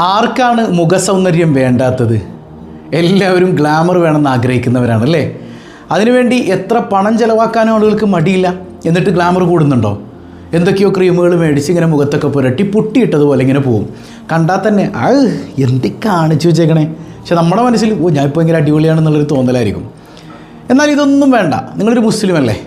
ആർക്കാണ് മുഖസൗന്ദര്യം വേണ്ടാത്തത്? എല്ലാവരും ഗ്ലാമർ വേണമെന്ന് ആഗ്രഹിക്കുന്നവരാണ് അല്ലേ? അതിനുവേണ്ടി എത്ര പണം ചെലവാക്കാനും ആളുകൾക്ക് മടിയില്ല. എന്നിട്ട് ഗ്ലാമർ കൂടുന്നുണ്ടോ? എന്തൊക്കെയോ ക്രീമുകൾ മേടിച്ച് ഇങ്ങനെ മുഖത്തൊക്കെ പുരട്ടി പൊട്ടിയിട്ടതുപോലെ ഇങ്ങനെ പോകും. കണ്ടാൽ തന്നെ ആ എന്തി കാണിച്ചു വെച്ചേക്കണേ? പക്ഷെ നമ്മുടെ മനസ്സിൽ ഓ ഞാൻ ഇപ്പോൾ ഭയങ്കര അടിപൊളിയാണെന്നുള്ളൊരു തോന്നലായിരിക്കും. എന്നാൽ ഇതൊന്നും വേണ്ട. നിങ്ങളൊരു മുസ്ലിം അല്ലേ?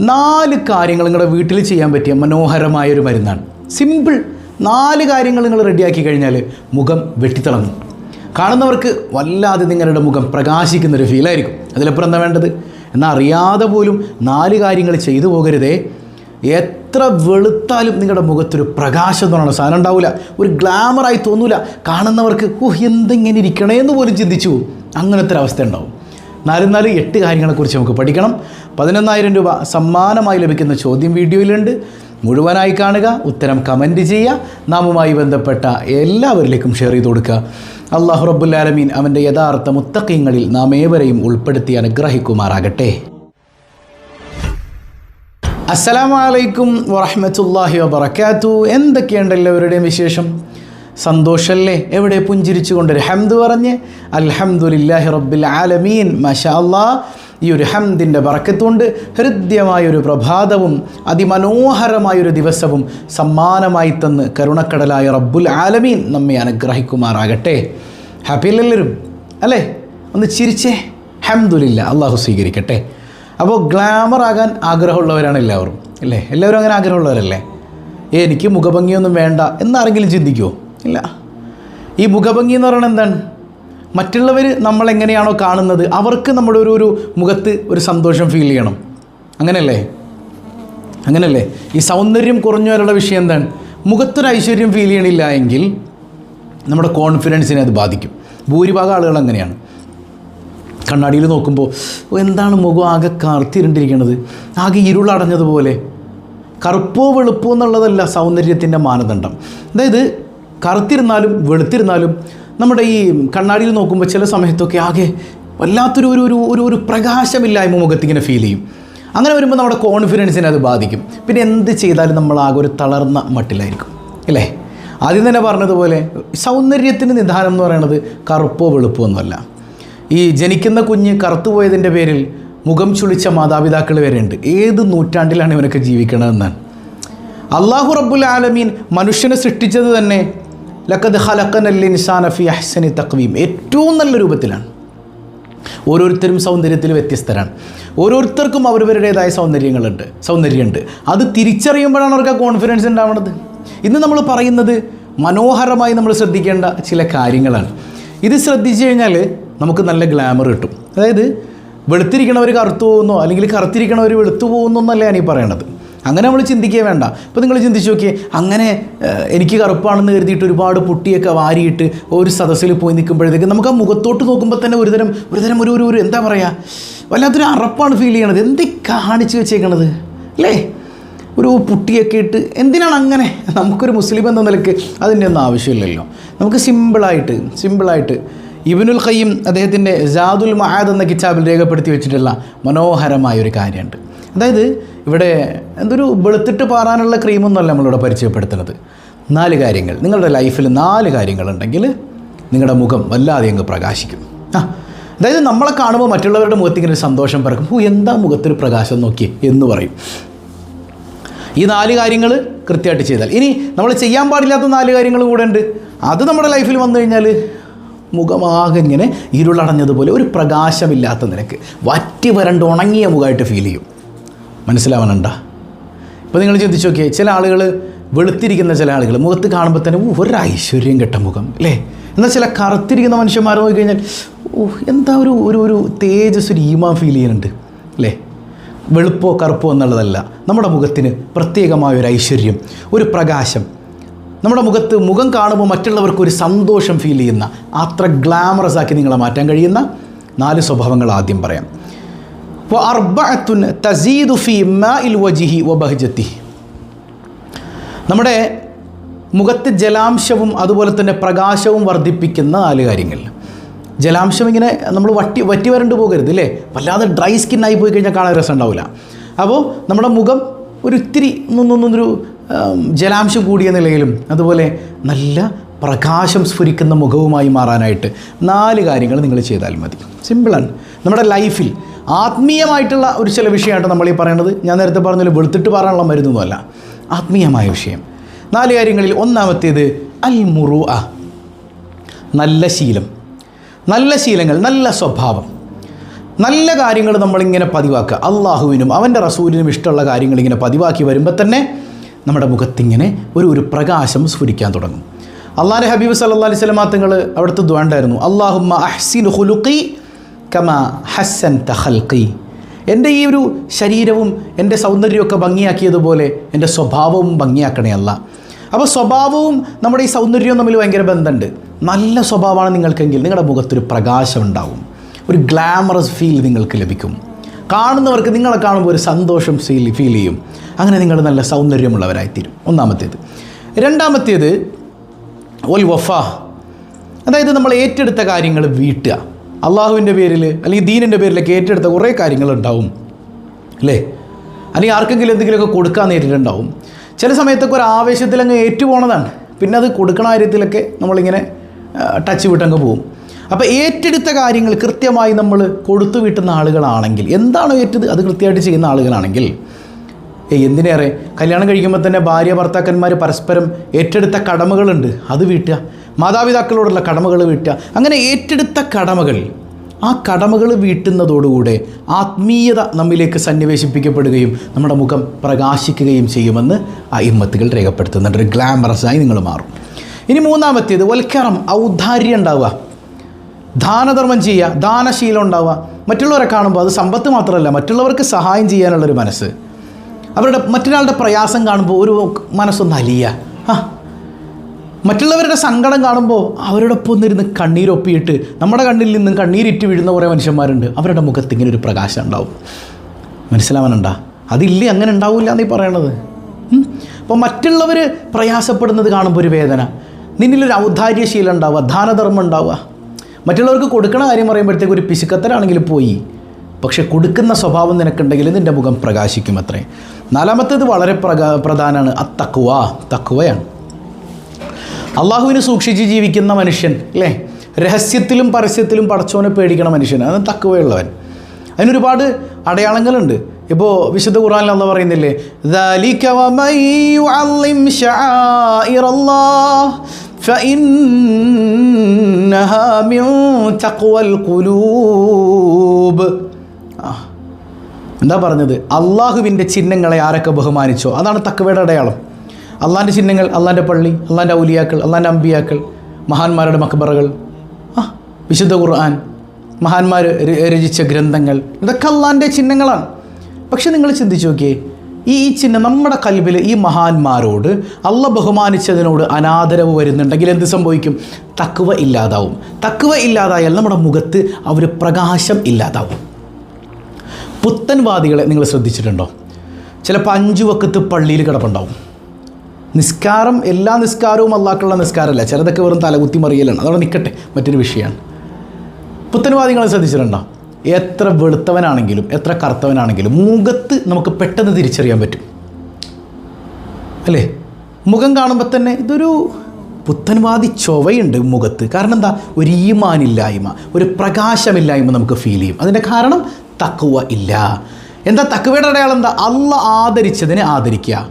നാല് കാര്യങ്ങൾ നിങ്ങളുടെ വീട്ടിൽ ചെയ്യാൻ പറ്റിയ മനോഹരമായ ഒരു മരുന്നാണ്. സിമ്പിൾ നാല് കാര്യങ്ങൾ നിങ്ങൾ റെഡിയാക്കി കഴിഞ്ഞാൽ മുഖം വെട്ടിത്തിളങ്ങും. കാണുന്നവർക്ക് വല്ലാതെ നിങ്ങളുടെ മുഖം പ്രകാശിക്കുന്നൊരു ഫീലായിരിക്കും അതിലപ്പുറം എന്താ വേണ്ടത്? എന്നാൽ അറിയാതെ പോലും നാല് കാര്യങ്ങൾ ചെയ്തു പോകരുതേ. എത്ര വെളുത്താലും നിങ്ങളുടെ മുഖത്തൊരു പ്രകാശം പറയുന്ന സാധനം ഉണ്ടാവില്ല ഒരു ഗ്ലാമറായി തോന്നൂല. കാണുന്നവർക്ക് ഓഹ് എന്തെങ്ങനെ ഇരിക്കണേ എന്ന് പോലും ചിന്തിച്ചു അങ്ങനത്തെ ഒരു അവസ്ഥ ഉണ്ടാവും. നാലും നാല് എട്ട് കാര്യങ്ങളെക്കുറിച്ച് നമുക്ക് പഠിക്കണം. പതിനൊന്നായിരം രൂപ സമ്മാനമായി ലഭിക്കുന്ന ചോദ്യം വീഡിയോയിലുണ്ട്. മുഴുവനായി കാണുക ഉത്തരം കമന്റ് ചെയ്യുക. നാമുമായി ബന്ധപ്പെട്ട എല്ലാവരിലേക്കും ഷെയർ ചെയ്ത് കൊടുക്കുക. അള്ളാഹു റബ്ബുല്ലാലമീൻ അവന്റെ യഥാർത്ഥ മുത്തക്കീങ്ങളിൽ നാം ഏവരെയും ഉൾപ്പെടുത്തി അനുഗ്രഹിക്കുമാറാകട്ടെ. അസ്സലാമു അലൈക്കും വറഹ്മത്തുള്ളാഹി വബറകാതു എന്തൊക്കെയുണ്ട് എല്ലാവരുടെയും വിശേഷം? സന്തോഷമല്ലേ എവിടെ പുഞ്ചിരിച്ചുകൊണ്ട് ഹംദ് പറഞ്ഞ് അൽഹംദുലില്ലാഹി റബ്ബിൽ ആലമീൻ മഷാ അല്ലാ ഈ ഒരു ഹംദിന്റെ വറക്കത്തുകൊണ്ട് ഹൃദ്യമായൊരു പ്രഭാതവും അതിമനോഹരമായൊരു ദിവസവും സമ്മാനമായി തന്ന് കരുണക്കടലായ റബ്ബുൽ ആലമീൻ നമ്മെ അനുഗ്രഹിക്കുമാറാകട്ടെ. ഹാപ്പി എല്ലാവരും അല്ലേ? ഒന്ന് ചിരിച്ചേ. ഹംദുലില്ല അള്ളാഹു സ്വീകരിക്കട്ടെ. അപ്പോൾ ഗ്ലാമർ ആകാൻ ആഗ്രഹമുള്ളവരാണ് എല്ലാവരും അല്ലേ? എല്ലാവരും അങ്ങനെ ആഗ്രഹമുള്ളവരല്ലേ? എനിക്ക് മുഖഭംഗിയൊന്നും വേണ്ട എന്നാരെങ്കിലും ചിന്തിക്കുമോ ഇല്ല. ഈ മുഖഭംഗി എന്ന് പറയുന്നത് എന്താണ്? മറ്റുള്ളവർ നമ്മളെങ്ങനെയാണോ കാണുന്നത് അവർക്ക് നമ്മുടെ ഒരു ഒരു മുഖത്ത് ഒരു സന്തോഷം ഫീൽ ചെയ്യണം. അങ്ങനെയല്ലേ അങ്ങനെയല്ലേ ഈ സൗന്ദര്യം കുറഞ്ഞു വരെയുള്ള വിഷയം എന്താണ്? മുഖത്തൊരു ഐശ്വര്യം ഫീൽ ചെയ്യണില്ല എങ്കിൽ നമ്മുടെ കോൺഫിഡൻസിനെ അത് ബാധിക്കും. ഭൂരിഭാഗം ആളുകൾ അങ്ങനെയാണ്. കണ്ണാടിയിൽ നോക്കുമ്പോൾ എന്താണ് മുഖം ആകെ കറുത്തിരണ്ടിരിക്കണത് ആകെ ഇരുളടഞ്ഞതുപോലെ കറുപ്പോ വെളുപ്പോ എന്നുള്ളതല്ല സൗന്ദര്യത്തിന്റെ മാനദണ്ഡം. അതായത് കറുത്തിരുന്നാലും വെളുത്തിരുന്നാലും നമ്മുടെ ഈ കണ്ണാടിയിൽ നോക്കുമ്പോൾ ചില സമയത്തൊക്കെ ആകെ വല്ലാത്തൊരു ഒരു ഒരു ഒരു ഒരു പ്രകാശമില്ലായ്മ മുഖത്തിങ്ങനെ ഫീൽ ചെയ്യും. അങ്ങനെ വരുമ്പോൾ നമ്മുടെ കോൺഫിഡൻസിനെ അത് ബാധിക്കും. പിന്നെ എന്ത് ചെയ്താലും നമ്മൾ ആകെ ഒരു തളർന്ന മട്ടിലായിരിക്കും. അല്ലേ? ആദ്യം തന്നെ പറഞ്ഞതുപോലെ സൗന്ദര്യത്തിന് നിധാനം എന്ന് പറയുന്നത് കറുപ്പോ വെളുപ്പോ ഒന്നുമല്ല. ഈ ജനിക്കുന്ന കുഞ്ഞ് കറുത്തുപോയതിന്റെ പേരിൽ മുഖം ചുളിച്ച മാതാപിതാക്കൾ വരെയുണ്ട്. ഏത് നൂറ്റാണ്ടിലാണ് ഇവനൊക്കെ ജീവിക്കണതെന്നാണ്. അള്ളാഹു റബ്ബുൽ ആലമീൻ മനുഷ്യനെ സൃഷ്ടിച്ചത് തന്നെ ലക്കത് ഹലക്കൻ അൽ ഇൻസാന ഫി അഹ്സനി തക്വീം. ഏറ്റവും നല്ല രൂപത്തിലാണ്. ഓരോരുത്തരും സൗന്ദര്യത്തിൽ വ്യത്യസ്തരാണ്. ഓരോരുത്തർക്കും അവരവരുടേതായ സൗന്ദര്യങ്ങളുണ്ട് സൗന്ദര്യമുണ്ട്. അത് തിരിച്ചറിയുമ്പോഴാണ് അവർക്ക് ആ കോൺഫിഡൻസ് ഉണ്ടാവുന്നത്. ഇന്ന് നമ്മൾ പറയുന്നത് മനോഹരമായി നമ്മൾ ശ്രദ്ധിക്കേണ്ട ചില കാര്യങ്ങളാണ്. ഇത് ശ്രദ്ധിച്ചു കഴിഞ്ഞാൽ നമുക്ക് നല്ല ഗ്ലാമർ കിട്ടും. അതായത് വെളുത്തിരിക്കണവർ കറുത്തു പോകുന്നോ അല്ലെങ്കിൽ കറുത്തിരിക്കണവർ വെളുത്തു പോകുന്നോ എന്നല്ല ഞാനീ പറയണത്. അങ്ങനെ നമ്മൾ ചിന്തിക്കുക വേണ്ട. ഇപ്പോൾ നിങ്ങൾ ചിന്തിച്ച് നോക്കിയേ അങ്ങനെ എനിക്ക് കറുപ്പാണെന്ന് കരുതിയിട്ട് ഒരുപാട് പുട്ടിയൊക്കെ വാരിയിട്ട് ഒരു സദസ്സിൽ പോയി നിൽക്കുമ്പോഴത്തേക്ക് നമുക്ക് ആ മുഖത്തോട്ട് നോക്കുമ്പോൾ തന്നെ ഒരുതരം ഒരുതരം ഒരു ഒരു ഒരു എന്താ പറയുക വല്ലാത്തൊരു അറപ്പാണ് ഫീൽ ചെയ്യണത്. എന്തി കാണിച്ച് വെച്ചേക്കണത്? അല്ലേ? ഒരു പുട്ടിയൊക്കെ ഇട്ട് എന്തിനാണ് അങ്ങനെ? നമുക്കൊരു മുസ്ലിം എന്ന നിലയ്ക്ക് അതിന്റെ ഒന്നും ആവശ്യമില്ലല്ലോ. നമുക്ക് സിമ്പിളായിട്ട് സിമ്പിളായിട്ട് ഇബിനുൽ ഖയ്യം അദ്ദേഹത്തിന്റെ ജാദുൽ മഹാദ് എന്ന കിതാബിൽ രേഖപ്പെടുത്തി വെച്ചിട്ടുള്ള മനോഹരമായ ഒരു കാര്യമുണ്ട്. അതായത് ഇവിടെ എന്തൊരു വെളുത്തിട്ട് പാറാനുള്ള ക്രീമൊന്നുമല്ല നമ്മളിവിടെ പരിചയപ്പെടുത്തുന്നത്. നാല് കാര്യങ്ങൾ. നിങ്ങളുടെ ലൈഫിൽ നാല് കാര്യങ്ങളുണ്ടെങ്കിൽ നിങ്ങളുടെ മുഖം വല്ലാതെ അങ്ങ് പ്രകാശിക്കും. ആ അതായത് നമ്മളെ കാണുമ്പോൾ മറ്റുള്ളവരുടെ മുഖത്ത് ഇങ്ങനെ ഒരു സന്തോഷം പറക്കും ഓ എന്താ മുഖത്തൊരു പ്രകാശം നോക്കി എന്ന് പറയും. ഈ നാല് കാര്യങ്ങൾ കൃത്യമായിട്ട് ചെയ്താൽ. ഇനി നമ്മൾ ചെയ്യാൻ പാടില്ലാത്ത നാല് കാര്യങ്ങൾ കൂടെ ഉണ്ട്. അത് നമ്മുടെ ലൈഫിൽ വന്നു കഴിഞ്ഞാൽ മുഖമാകെ ഇങ്ങനെ ഇരുളടഞ്ഞതുപോലെ ഒരു പ്രകാശമില്ലാത്ത നിനക്ക് വറ്റി വരണ്ട് ഉണങ്ങിയ മുഖമായിട്ട് ഫീൽ ചെയ്യും. മനസ്സിലാവണണ്ട. ഇപ്പോൾ നിങ്ങൾ ചിന്തിച്ച് നോക്കിയേ ചില ആളുകൾ വെളുത്തിരിക്കുന്ന ചില ആളുകൾ മുഖത്ത് കാണുമ്പോൾ തന്നെ "ഊ, ഒരു ഐശ്വര്യം കെട്ട മുഖം അല്ലേ എന്നാൽ ചില കറുത്തിരിക്കുന്ന മനുഷ്യന്മാർ നോക്കിക്കഴിഞ്ഞാൽ ഓ എന്താ ഒരു ഒരു ഒരു തേജസ് ഒരു ഈമാ ഫീൽ ചെയ്യുന്നുണ്ട് അല്ലേ വെളുപ്പോ കറുപ്പോ എന്നുള്ളതല്ല നമ്മുടെ മുഖത്തിന് പ്രത്യേകമായ ഒരു ഐശ്വര്യം ഒരു പ്രകാശം. നമ്മുടെ മുഖത്ത് മുഖം കാണുമ്പോൾ മറ്റുള്ളവർക്ക് ഒരു സന്തോഷം ഫീൽ ചെയ്യുന്ന അത്ര ഗ്ലാമറസ് ആക്കി നിങ്ങളെ മാറ്റാൻ കഴിയുന്ന നാല് സ്വഭാവങ്ങൾ ആദ്യം പറയാം. നമ്മുടെ മുഖത്ത് ജലാംശവും അതുപോലെ തന്നെ പ്രകാശവും വർദ്ധിപ്പിക്കുന്ന നാല് കാര്യങ്ങൾ. ജലാംശം ഇങ്ങനെ നമ്മൾ വട്ടി വറ്റി വരണ്ട് പോകരുത് അല്ലേ വല്ലാതെ ഡ്രൈ സ്കിൻ ആയി പോയി കഴിഞ്ഞാൽ കാണാൻ രസം ഉണ്ടാവില്ല അപ്പോൾ നമ്മുടെ മുഖം ഒരു ഇത്തിരി നിന്നൊന്നൊരു ജലാംശം കൂടിയ നിലയിലും അതുപോലെ നല്ല പ്രകാശം സ്ഫുരിക്കുന്ന മുഖവുമായി മാറാനായിട്ട് നാല് കാര്യങ്ങൾ നിങ്ങൾ ചെയ്താൽ മതി. സിമ്പിളാണ്. നമ്മുടെ ലൈഫിൽ ആത്മീയമായിട്ടുള്ള ഒരു ചില വിഷയമായിട്ട് നമ്മൾ ഈ പറയുന്നത് ഞാൻ നേരത്തെ പറഞ്ഞതിൽ വെളുത്തിട്ട് പറയാനുള്ള മരുന്നൊന്നുമല്ല. ആത്മീയമായ വിഷയം. നാല് കാര്യങ്ങളിൽ ഒന്നാമത്തേത് അൽ മുറു നല്ല ശീലം. നല്ല ശീലങ്ങൾ നല്ല സ്വഭാവം. നല്ല കാര്യങ്ങൾ നമ്മളിങ്ങനെ പതിവാക്കുക. അള്ളാഹുവിനും അവന്റെ റസൂലിനും ഇഷ്ടമുള്ള കാര്യങ്ങൾ ഇങ്ങനെ പതിവാക്കി വരുമ്പോൾ തന്നെ നമ്മുടെ മുഖത്തിങ്ങനെ ഒരു ഒരു പ്രകാശം സ്ഫുരിക്കാൻ തുടങ്ങും. അള്ളാഹ് ഹബീബ് സല്ലാ അലൈഹി സ്വലമാ അവിടുത്തെ ദ്വാണ്ടായിരുന്നു അള്ളാഹുമ്മ അഹ്സിൻ ഹുലുഖി കമ ഹസ്സൻ തഹൽക്കി എന്റെ ഈ ഒരു ശരീരവും എന്റെ സൗന്ദര്യമൊക്കെ ഭംഗിയാക്കിയതുപോലെ എന്റെ സ്വഭാവവും ഭംഗിയാക്കണേ അല്ല. അപ്പോൾ സ്വഭാവവും നമ്മുടെ ഈ സൗന്ദര്യവും തമ്മിൽ ഭയങ്കര ബന്ധമുണ്ട്. നല്ല സ്വഭാവമാണ് നിങ്ങൾക്കെങ്കിൽ നിങ്ങളുടെ മുഖത്തൊരു പ്രകാശം ഉണ്ടാവും. ഒരു ഗ്ലാമറസ് ഫീൽ നിങ്ങൾക്ക് ലഭിക്കും. കാണുന്നവർക്ക് നിങ്ങളെ കാണുമ്പോൾ ഒരു സന്തോഷം ഫീൽ ഫീൽ ചെയ്യും. അങ്ങനെ നിങ്ങൾ നല്ല സൗന്ദര്യമുള്ളവരായിത്തീരും. ഒന്നാമത്തേത്. രണ്ടാമത്തേത് ഒൽ വഫ അതായത് നമ്മൾ ഏറ്റെടുത്ത കാര്യങ്ങൾ വീട്ടുക. അള്ളാഹുവിന്റെ പേരിൽ അല്ലെങ്കിൽ ദീനിന്റെ പേരിലൊക്കെ ഏറ്റെടുത്ത കുറേ കാര്യങ്ങളുണ്ടാവും അല്ലേ? അല്ലെങ്കിൽ ആർക്കെങ്കിലും എന്തെങ്കിലുമൊക്കെ കൊടുക്കാൻ നേരിട്ടുണ്ടാവും. ചില സമയത്തൊക്കെ ഒരു ആവേശത്തിൽ അങ്ങ് ഏറ്റുപോണതാണ്. പിന്നെ അത് കൊടുക്കണ കാര്യത്തിലൊക്കെ നമ്മളിങ്ങനെ ടച്ച് വിട്ടങ്ങ് പോകും അപ്പോൾ ഏറ്റെടുത്ത കാര്യങ്ങൾ കൃത്യമായി നമ്മൾ കൊടുത്തു വീട്ടുന്ന ആളുകളാണെങ്കിൽ എന്താണോ ഏറ്റത് അത് കൃത്യമായിട്ട് ചെയ്യുന്ന ആളുകളാണെങ്കിൽ എന്തിനേറെ? കല്യാണം കഴിക്കുമ്പോൾ തന്നെ ഭാര്യ ഭർത്താക്കന്മാർ പരസ്പരം ഏറ്റെടുത്ത കടമകളുണ്ട്. അത് വീട്ടുക. മാതാപിതാക്കളോടുള്ള കടമകൾ വീട്ടുക. അങ്ങനെ ഏറ്റെടുത്ത കടമകൾ ആ കടമകൾ വീട്ടുന്നതോടുകൂടെ ആത്മീയത നമ്മിലേക്ക് സന്നിവേശിപ്പിക്കപ്പെടുകയും നമ്മുടെ മുഖം പ്രകാശിക്കുകയും ചെയ്യുമെന്ന് ആ ഇമ്മത്തുകൾ രേഖപ്പെടുത്തുന്നുണ്ട്. ഗ്ലാമറസായി നിങ്ങൾ മാറും. ഇനി മൂന്നാമത്തേത് വൽക്കറം ഔദാര്യം ഉണ്ടാവുക. ദാനധർമ്മം ചെയ്യുക ദാനശീലം ഉണ്ടാവുക. മറ്റുള്ളവരെ കാണുമ്പോൾ അത് സമ്പത്ത് മാത്രമല്ല മറ്റുള്ളവർക്ക് സഹായം ചെയ്യാനുള്ളൊരു മനസ്സ്. അവരുടെ മറ്റൊരാളുടെ പ്രയാസം കാണുമ്പോൾ ഒരു മനസ്സൊന്ന് അലിയ. ആ. മറ്റുള്ളവരുടെ സങ്കടം കാണുമ്പോൾ അവരുടെ ഒപ്പം ഒന്നിരുന്ന് കണ്ണീരൊപ്പിയിട്ട് നമ്മുടെ കണ്ണിൽ നിന്നും കണ്ണീരിറ്റ് വീഴുന്ന കുറേ മനുഷ്യന്മാരുണ്ട്. അവരുടെ മുഖത്ത് ഇങ്ങനെ ഒരു പ്രകാശം ഉണ്ടാവും. മനസ്സിലാവാനുണ്ടാ? അതില്ലേ അങ്ങനെ ഉണ്ടാവില്ല എന്നീ പറയണത്? അപ്പോൾ മറ്റുള്ളവർ പ്രയാസപ്പെടുന്നത് കാണുമ്പോൾ ഒരു വേദന. നിന്നിലൊരു ഔദാര്യശീലം ഉണ്ടാവുക ധാനധർമ്മം ഉണ്ടാവുക. മറ്റുള്ളവർക്ക് കൊടുക്കണ കാര്യം പറയുമ്പോഴത്തേക്ക് ഒരു പിശുക്കത്തരാണെങ്കിൽ പോയി. പക്ഷെ കൊടുക്കുന്ന സ്വഭാവം നിനക്കുണ്ടെങ്കിൽ നിൻ്റെ മുഖം പ്രകാശിക്കും അത്രേ നാലാമത്തേത് വളരെ പ്രകാ പ്രധാനമാണ് ആ തക്കുവ തക്കുവയാണ് അള്ളാഹുവിനെ സൂക്ഷിച്ച് ജീവിക്കുന്ന മനുഷ്യൻ അല്ലേ രഹസ്യത്തിലും പരസ്യത്തിലും പടച്ചോനെ പേടിക്കണ മനുഷ്യൻ അത് തക്കവയുള്ളവൻ അതിനൊരുപാട് അടയാളങ്ങളുണ്ട് ഇപ്പോൾ വിശുദ്ധ ഖുറാനിൽ അള്ള പറയുന്നില്ലേ ذَلِكَ وَمَن يُعَظِّمْ شَعَائِرَ اللَّهِ فَإِنَّهَا مِن تَقْوَى الْقُلُوبِ ആ എന്താ പറഞ്ഞത്? അള്ളാഹുവിന്റെ ചിഹ്നങ്ങളെ ആരൊക്കെ ബഹുമാനിച്ചോ? അതാണ് തക്കവയുടെ അടയാളം. അള്ളാന്റെ ചിഹ്നങ്ങൾ അള്ളാന്റെ പള്ളി അള്ളാന്റെ ഔലിയാക്കൾ അള്ളാന്റെ അമ്പിയാക്കൾ മഹാന്മാരുടെ മക്ബറകൾ ആ വിശുദ്ധ ഖുർആൻ മഹാന്മാർ രചിച്ച ഗ്രന്ഥങ്ങൾ ഇതൊക്കെ അള്ളാന്റെ ചിഹ്നങ്ങളാണ്. പക്ഷെ നിങ്ങൾ ചിന്തിച്ചു നോക്കിയേ ഈ ഈ ചിഹ്നം നമ്മുടെ കൽവിൽ ഈ മഹാന്മാരോട് അള്ള ബഹുമാനിച്ചതിനോട് അനാദരവ് വരുന്നുണ്ടെങ്കിൽ എന്ത് സംഭവിക്കും? തക്കുവ ഇല്ലാതാവും. തക്കുവ ഇല്ലാതായാൽ നമ്മുടെ മുഖത്ത് അവർ പ്രകാശം ഇല്ലാതാവും. പുത്തൻവാദികളെ നിങ്ങൾ ശ്രദ്ധിച്ചിട്ടുണ്ടോ? ചിലപ്പോൾ അഞ്ചു വക്കത്ത് പള്ളിയിൽ കിടപ്പുണ്ടാവും. നിസ്കാരം എല്ലാ നിസ്കാരവും അള്ളാക്കുള്ള നിസ്കാരമല്ല. ചിലതൊക്കെ വെറും തലകുത്തി മറിയലാണ്. അതവിടെ നിൽക്കട്ടെ മറ്റൊരു വിഷയമാണ്. പുത്തൻവാദികളെ ശ്രദ്ധിച്ചിട്ടുണ്ടോ? എത്ര വെളുത്തവനാണെങ്കിലും എത്ര കറുത്തവനാണെങ്കിലും മുഖത്ത് നമുക്ക് പെട്ടെന്ന് തിരിച്ചറിയാൻ പറ്റും. അല്ലേ? മുഖം കാണുമ്പോൾ തന്നെ ഇതൊരു പുത്തൻവാദി ചൊവയുണ്ട് മുഖത്ത്. കാരണം എന്താ? ഒരു ഈമാനില്ലായ്മ ഒരു പ്രകാശമില്ലായ്മ നമുക്ക് ഫീൽ ചെയ്യും. അതിന്റെ കാരണം തക്കുവ ഇല്ല. എന്താ തക്കുവയുടെ അടയാളം എന്താ? അള്ള ആദരിച്ചതിനെ ആദരിക്കുക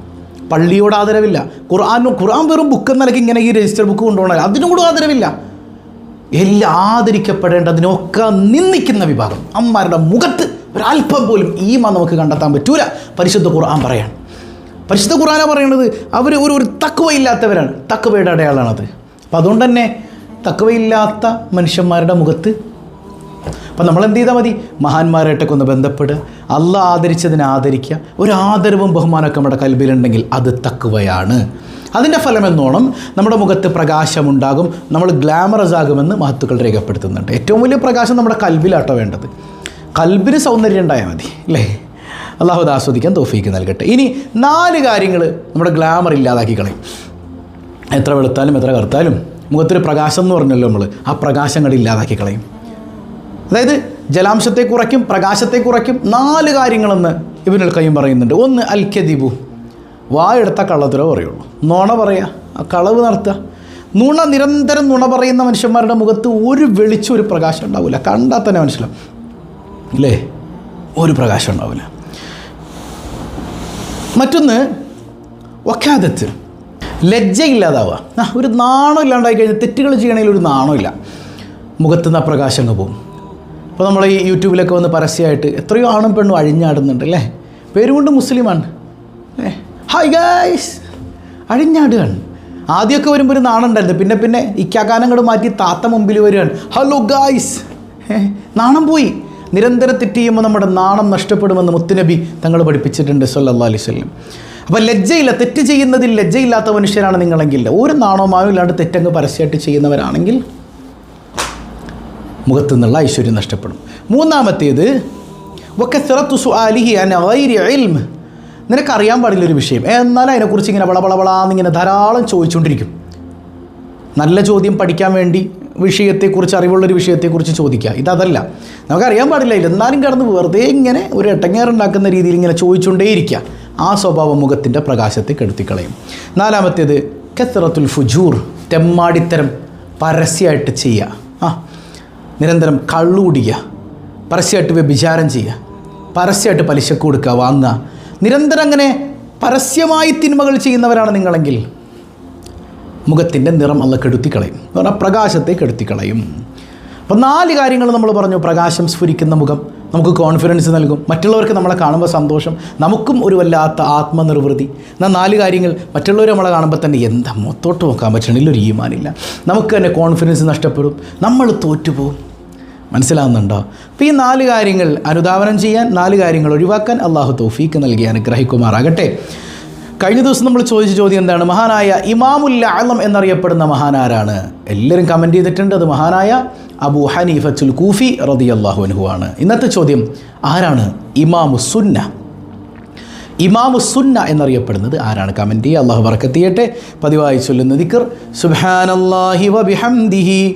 പള്ളിയോട് ആദരവില്ല. ഖുർആൻ ഖുർആൻ വെറും ബുക്ക് എന്നലക്ക് ഇങ്ങനെ ഈ രജിസ്റ്റർ ബുക്ക് കൊണ്ടുപോകണം അതിനും കൂടെ ആദരവില്ല. എല്ലാം ആദരിക്കപ്പെടേണ്ടതിനൊക്കെ നിന്ദിക്കുന്ന വിഭാഗം. അമ്മാരുടെ മുഖത്ത് ഒരല്പം പോലും ഈമ നമുക്ക് കണ്ടെത്താൻ പറ്റൂല. പരിശുദ്ധ ഖുർആൻ പറയാണ്. പരിശുദ്ധ ഖുർആന പറയുന്നത് അവർ ഒരു ഒരു തക്കവയില്ലാത്തവരാണ് തക്കവയുടെ അടയാളമാണത് അപ്പം അതുകൊണ്ട് തന്നെ തക്കവയില്ലാത്ത മനുഷ്യന്മാരുടെ മുഖത്ത് അപ്പം നമ്മൾ എന്ത് ചെയ്താൽ മതി? മഹാന്മാരായിട്ടൊക്കെ ഒന്ന് ബന്ധപ്പെടുക അല്ല ആദരിച്ചതിനെ ആദരിക്കുക ഒരു ആദരവും ബഹുമാനമൊക്കെ നമ്മുടെ കൽബിലുണ്ടെങ്കിൽ അത് തക്കുവയാണ് അതിന്റെ ഫലം എന്നോണം നമ്മുടെ മുഖത്ത് പ്രകാശമുണ്ടാകും. നമ്മൾ ഗ്ലാമറസ് ആകുമെന്ന് മഹത്തുക്കൾ രേഖപ്പെടുത്തുന്നുണ്ട്. ഏറ്റവും വലിയ പ്രകാശം നമ്മുടെ കൽബിലാട്ടോ വേണ്ടത്. കൽബിന് സൗന്ദര്യം ഉണ്ടായാൽ മതി അല്ലേ? അള്ളാഹു അത് ആസ്വദിക്കാൻ തോഫീക്ക് നൽകട്ടെ. ഇനി നാല് കാര്യങ്ങൾ നമ്മുടെ ഗ്ലാമർ ഇല്ലാതാക്കി കളയും. എത്ര വെളുത്താലും എത്ര കറുത്താലും മുഖത്തൊരു പ്രകാശം എന്ന് പറഞ്ഞല്ലോ നമ്മൾ ആ പ്രകാശങ്ങൾ ഇല്ലാതാക്കി കളയും. അതായത് ജലാംശത്തെ കുറയ്ക്കും പ്രകാശത്തെ കുറയ്ക്കും നാല് കാര്യങ്ങളെന്ന് ഇവനുൽ കയ്യും പറയുന്നുണ്ട്. ഒന്ന് അൽ അൽക്കദീബു. വായെടുത്ത കള്ളത്തിലോ പറയുള്ളൂ. നുണ പറയുക കളവ് നടത്തുക. നുണ നിരന്തരം നുണ പറയുന്ന മനുഷ്യന്മാരുടെ മുഖത്ത് ഒരു വെളിച്ചം ഒരു പ്രകാശം ഉണ്ടാവില്ല. കണ്ടാൽ തന്നെ മനസ്സിലാവും. അല്ലേ? ഒരു പ്രകാശം ഉണ്ടാവില്ല. മറ്റൊന്ന് വക്കാദത്ത് ലജ്ജയില്ലാതാവുക. ആ ഒരു നാണം ഇല്ലാണ്ടായി കഴിഞ്ഞാൽ തെറ്റുകൾ ചെയ്യണമെങ്കിൽ ഒരു നാണമില്ല. മുഖത്ത് നിന്ന് ആ പ്രകാശം അങ്ങ് പോകും. അപ്പോൾ നമ്മൾ ഈ യൂട്യൂബിലൊക്കെ വന്ന് പരസ്യമായിട്ട് എത്രയോ ആണും പെണ്ണും അഴിഞ്ഞാടുന്നുണ്ട് അല്ലേ? പേരുകൊണ്ട് മുസ്ലിമാണ്. ഏ? ഹായ് ഗായ്സ് അഴിഞ്ഞാടുകയാണ്. ആദ്യമൊക്കെ വരുമ്പോൾ ഒരു നാണുണ്ടായിരുന്നു. പിന്നെ പിന്നെ ഇക്കാഗാനങ്ങൾ മാറ്റി താത്ത മുമ്പിൽ വരികയാണ്. ഹലോ ഗായ്സ് നാണം പോയി. നിരന്തരം തെറ്റ് ചെയ്യുമ്പോൾ നമ്മുടെ നാണം നഷ്ടപ്പെടുമെന്ന് മുത്തുനബി തങ്ങൾ പഠിപ്പിച്ചിട്ടുണ്ട് സല്ലാ അലൈഹി വസല്ലം. അപ്പോൾ ലജ്ജയില്ല. തെറ്റ് ചെയ്യുന്നതിൽ ലജ്ജയില്ലാത്ത മനുഷ്യരാണ് നിങ്ങളെങ്കിൽ. ഒരു നാണോ മാനോ ഇല്ലാണ്ട് തെറ്റങ്ങ് പരസ്യമായിട്ട് ചെയ്യുന്നവരാണെങ്കിൽ മുഖത്തു നിന്നുള്ള ഐശ്വര്യം നഷ്ടപ്പെടും. മൂന്നാമത്തേത് ഒക്കെ സിറത്തു സുആലിഹി അൻ ഗൈരി ഇൽമ്. നിനക്കറിയാൻ പാടില്ലൊരു വിഷയം. എന്നാലും അതിനെക്കുറിച്ച് ഇങ്ങനെ വളവളവളാന്നിങ്ങനെ ധാരാളം ചോദിച്ചുകൊണ്ടിരിക്കും. നല്ല ചോദ്യം പഠിക്കാൻ വേണ്ടി വിഷയത്തെക്കുറിച്ച് അറിവുള്ളൊരു വിഷയത്തെക്കുറിച്ച് ചോദിക്കുക. ഇതതല്ല. നമുക്കറിയാൻ പാടില്ല. എന്നാലും കിടന്ന് വെറുതെ ഇങ്ങനെ ഒരു എട്ടങ്ങേറുണ്ടാക്കുന്ന രീതിയിൽ ഇങ്ങനെ ചോദിച്ചുകൊണ്ടേയിരിക്കുക. ആ സ്വഭാവം മുഖത്തിന്റെ പ്രകാശത്തെ കെടുത്തിക്കളയും. നാലാമത്തേത് കെത്തറത്തുൽ ഫുജൂർ. തെമ്മാടിത്തരം പരസ്യമായിട്ട് ചെയ്യുക. ആ നിരന്തരം കള്ളുകുടിക്കുക പരസ്യമായിട്ട് വ്യഭിചാരം ചെയ്യുക പരസ്യമായിട്ട് പലിശക്ക് കൊടുക്കുക വാങ്ങുക. നിരന്തരം അങ്ങനെ പരസ്യമായി തിന്മകൾ ചെയ്യുന്നവരാണ് നിങ്ങളെങ്കിൽ മുഖത്തിന്റെ നിറം അല്ല കെടുത്തിക്കളയും. എന്ന് പറഞ്ഞാൽ പ്രകാശത്തെ കെടുത്തിക്കളയും. അപ്പോൾ നാല് കാര്യങ്ങൾ നമ്മൾ പറഞ്ഞു. പ്രകാശം സ്ഫുരിക്കുന്ന മുഖം നമുക്ക് കോൺഫിഡൻസ് നൽകും. മറ്റുള്ളവർക്ക് നമ്മളെ കാണുമ്പോൾ സന്തോഷം. നമുക്കും ഒരു വല്ലാത്ത ആത്മനിർവൃതി. എന്നാൽ നാല് കാര്യങ്ങൾ മറ്റുള്ളവർ നമ്മളെ കാണുമ്പോൾ തന്നെ എന്താ മൊത്തോട്ട് നോക്കാൻ പറ്റണില്ല ഒരു ഈമാനില്ല. നമുക്ക് തന്നെ കോൺഫിഡൻസ് നഷ്ടപ്പെടും. നമ്മൾ തോറ്റുപോകും. മനസ്സിലാവുന്നുണ്ടോ? അപ്പോൾ ഈ നാല് കാര്യങ്ങൾ അനുധാവനം ചെയ്യാൻ നാല് കാര്യങ്ങൾ ഒഴിവാക്കാൻ അള്ളാഹു തൗഫീക്ക് നൽകി അനുഗ്രഹിക്കുമാറാകട്ടെ. കഴിഞ്ഞ ദിവസം നമ്മൾ ചോദിച്ച ചോദ്യം എന്താണ്? മഹാനായ ഇമാമുല്ല ആലം എന്നറിയപ്പെടുന്ന മഹാനാരാണ്? എല്ലാവരും കമന്റ് ചെയ്തിട്ടുണ്ട്. അത് മഹാനായ അബു ഹനീഫത്തുൽ കൂഫി റതി അള്ളാഹു അനുഹു ആണ്. ഇന്നത്തെ ചോദ്യം ആരാണ് ഇമാമു സുന്ന? ഇമാമു സുന്ന എന്നറിയപ്പെടുന്നത് ആരാണ്? കമന്റ് ചെയ്യുക. അള്ളാഹു ബർക്കത്ത് പതിവായി ചൊല്ലുന്ന ദിക്കർ സുബ്ഹാനല്ലാഹി വബിഹംദിഹി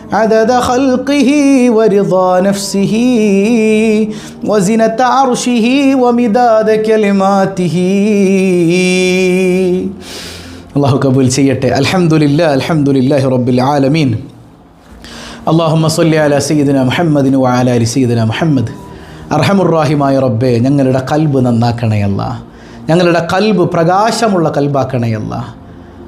عدد خلقه ورضا نفسه وزنة عرشه ومداد كلماته الله قبول سيئته الحمد لله الحمد لله رب العالمين اللهم صل على سيدنا محمد وعلى ال سيدنا محمد അർഹമുറാഹിമായ റബ്ബേ ഞങ്ങളുടെ കൽബ് നന്നാക്കണയല്ല ഞങ്ങളുടെ കൽബ് പ്രകാശമുള്ള കൽബാക്കണയല്ല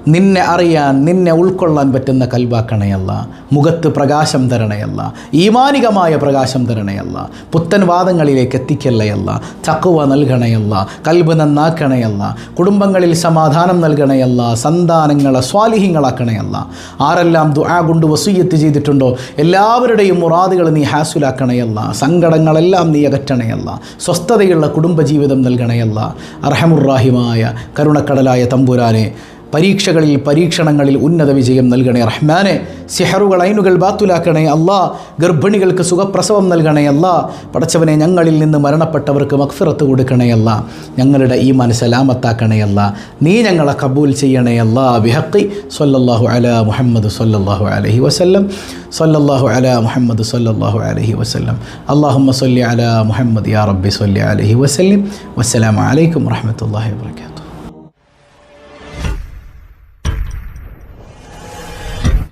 നിന്നെ അറിയാൻ നിന്നെ ഉൾക്കൊള്ളാൻ പറ്റുന്ന കൽവാക്കണയല്ല മുഖത്ത് പ്രകാശം തരണയല്ല ഈമാനികമായ പ്രകാശം തരണയല്ല പുത്തൻ വാദങ്ങളിലേക്ക് എത്തിക്കല്ലയല്ല ചക്കുവ നൽകണയല്ല കൽബ് നന്നാക്കണയല്ല കുടുംബങ്ങളിൽ സമാധാനം നൽകണയല്ല സന്താനങ്ങളെ സ്വാലിഹ്യങ്ങളാക്കണയല്ല ആരെല്ലാം ദുആ കൊണ്ട് വസൂയത്ത് ചെയ്തിട്ടുണ്ടോ? എല്ലാവരുടെയും മുറാദുകൾ നീ ഹാസുലാക്കണയല്ല സങ്കടങ്ങളെല്ലാം നീ അകറ്റണയല്ല സ്വസ്ഥതയുള്ള കുടുംബജീവിതം നൽകണയല്ല അർഹമുറാഹിമായ കരുണക്കടലായ തമ്പുരാനെ പരീക്ഷകളിൽ പരീക്ഷണങ്ങളിൽ ഉന്നത വിജയം നൽകണേ റഹ്മാനെ. സിഹറുകൾ അയിനുകൾ ബാത്തുലാക്കണേ അല്ലാ. ഗർഭിണികൾക്ക് സുഖപ്രസവം നൽകണേ അല്ലാ. പടച്ചവനെ ഞങ്ങളിൽ നിന്ന് മരണപ്പെട്ടവർക്ക് മക്ഫിറത്ത് കൊടുക്കണേ അല്ല. ഞങ്ങളുടെ ഈ മനസ്സലാമത്താക്കണേ അല്ല. നീ ഞങ്ങളെ കബൂൽ ചെയ്യണേ അല്ലാ. ബിഹക്കി സൊല്ലാഹു അല മുഹമ്മദ് സൊല്ലാഹു അലഹി വസ്ല്ലം. സൊല്ലാഹു അല മുഹമ്മദ് സൊല്ലാഹു അലഹി വസ്ല്ലം. അല്ലാഹുമ്മ സല്ലി അല മുഹമ്മദ് യാ റബ്ബി സൊല്ലി അലഹി വസല്ലം. വസ്സലാമു അലൈക്കും വറഹ്മത്തുള്ളാഹി വബറകാതുഹു.